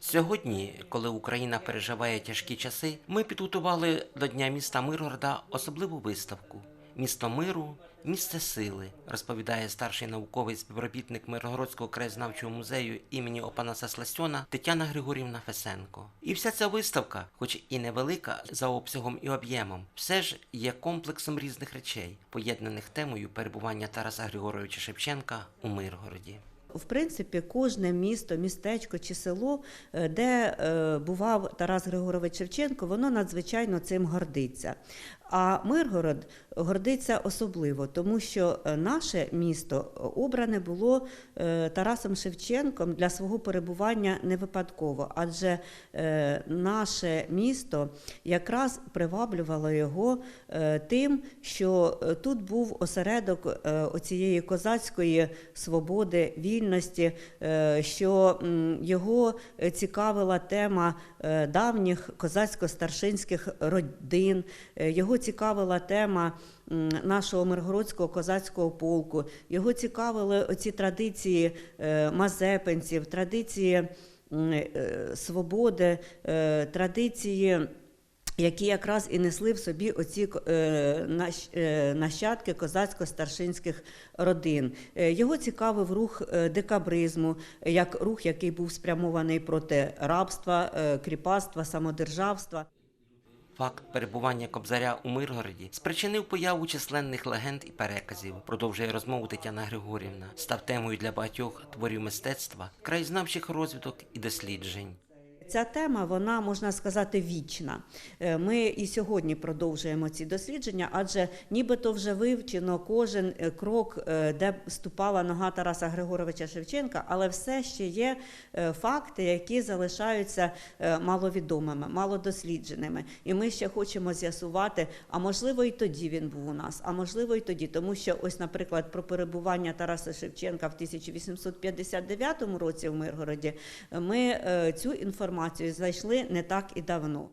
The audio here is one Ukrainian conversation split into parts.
Сьогодні, коли Україна переживає тяжкі часи, ми підготували до Дня міста Миргорода особливу виставку Місто миру, місце сили, розповідає старший науковий співробітник Миргородського краєзнавчого музею імені Опанаса Сластьона Тетяна Григорівна Фесенко. І вся ця виставка, хоч і невелика за обсягом і об'ємом, все ж є комплексом різних речей, поєднаних темою перебування Тараса Григоровича Шевченка у Миргороді. В принципі, кожне місто, містечко чи село, е, де е, бував Тарас Григорович Шевченко, воно надзвичайно цим гордиться. А Миргород гордиться особливо, тому що е, наше місто обране було Тарасом Шевченком для свого перебування не випадково, адже наше місто якраз приваблювало його тим, що тут був осередок оцієї козацької свободи, вільності, е, що його е, цікавила тема е, давніх козацько-старшинських родин, е, його цікавила тема нашого миргородського козацького полку, його цікавили оці традиції е, мазепинців, традиції е, свободи, е, традиції які якраз і несли в собі оці е, е, нащадки козацько-старшинських родин. Е, Його цікавив рух декабризму, як рух, який був спрямований проти рабства, кріпацтва, самодержавства. Факт перебування Кобзаря у Миргороді спричинив появу численних легенд і переказів, продовжує розмову Тетяна Григорівна, став темою для багатьох творів мистецтва, краєзнавчих розвиток і досліджень. Ця тема, вона можна сказати, вічна. Е, Ми і сьогодні продовжуємо ці дослідження, адже нібито вже вивчено кожен е, крок, е, де ступала нога Тараса Григоровича Шевченка, але все ще є факти, які залишаються маловідомими, малодослідженими. І ми ще хочемо з'ясувати, а можливо, і тоді він був у нас, а можливо, і тоді, тому що ось, наприклад, про перебування Тараса Шевченка в 1859 році в Миргороді ми цю інформацію знайшли не так і давно.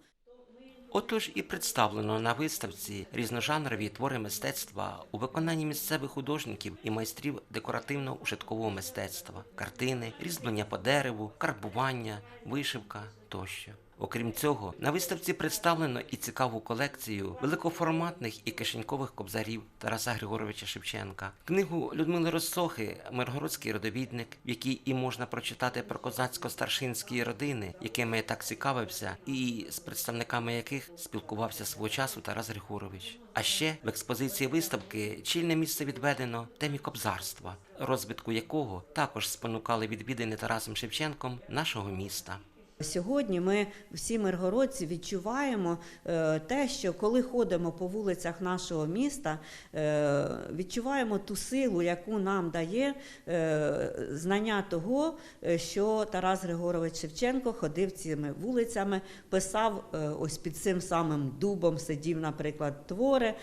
Отож і представлено на виставці різножанрові твори мистецтва у виконанні місцевих художників і майстрів декоративно-ушиткового мистецтва, картини, різьблення по дереву, карбування, вишивка тощо. Окрім цього, на виставці представлено і цікаву колекцію великоформатних і кишенькових кобзарів Тараса Григоровича Шевченка, книгу Людмили Россохи Миргородський родовідник, в якій і можна прочитати про козацько-старшинські родини, якими я так цікавився, і з представниками яких спілкувався свого часу Тарас Григорович. А ще в експозиції виставки чільне місце відведено темі кобзарства, розвитку якого також спонукали відвідини Тарасом Шевченком нашого міста. Сьогодні ми всі миргородці відчуваємо е, те, що коли ходимо по вулицях нашого міста, е, відчуваємо ту силу, яку нам дає е, знання того, що Тарас Григорович Шевченко ходив цими вулицями, писав ось під цим самим дубом, сидів, наприклад, твори,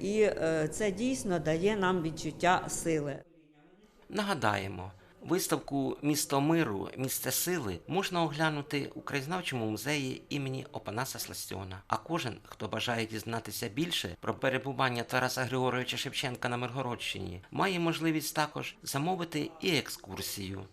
і це дійсно дає нам відчуття сили. Нагадаємо, виставку Місто миру, місце сили можна оглянути у краєзнавчому музеї імені Опанаса Сластьона. А кожен, хто бажає дізнатися більше про перебування Тараса Григоровича Шевченка на Миргородщині, має можливість також замовити і екскурсію.